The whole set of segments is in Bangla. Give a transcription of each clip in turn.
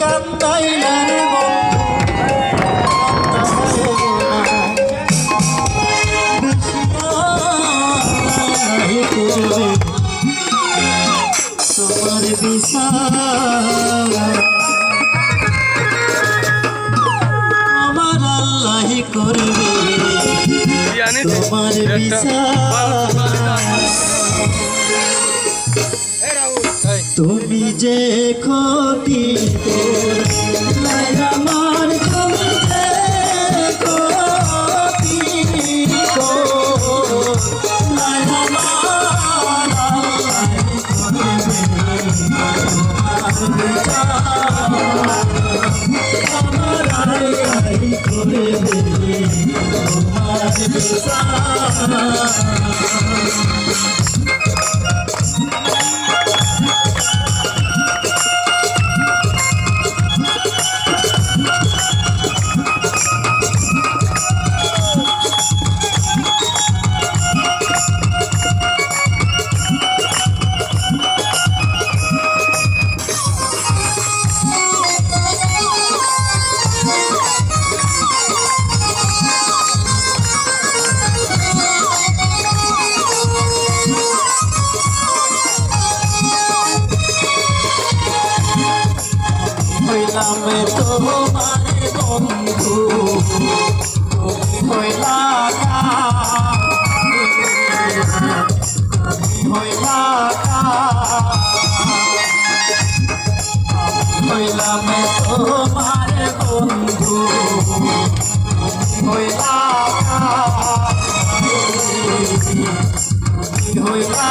কান্দাইলা রে তোমার বিচার। আমার আল্লাহ করবে তোমার বিচার যে ক্ষতি আমার তুমি যে হইলাম তোমার বন্ধু তুমি হইলা হইলা হইলাম তোমার বন্ধু হইলা হইলা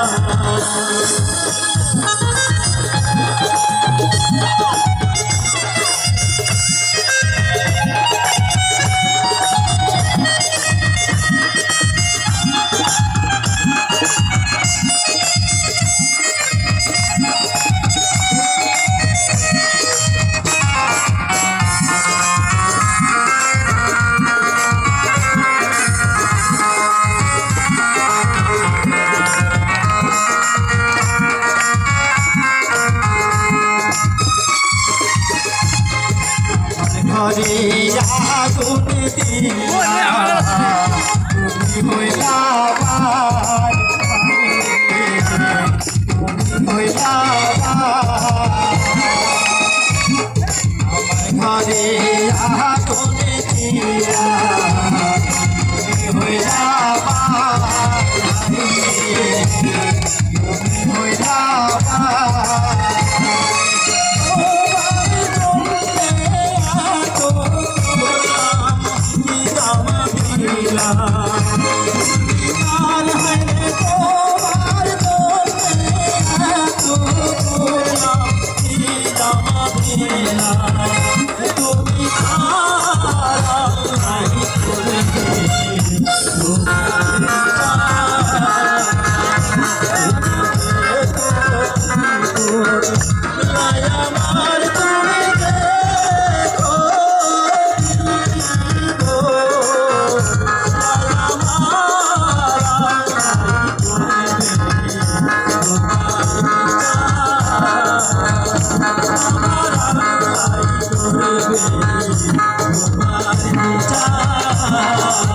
Música ঘরে আগুন তুমি হইলা তুমি হইলা আমার ঘরে আগুন দিয়া তুমি হইলা তুমি হইলা আমার আমার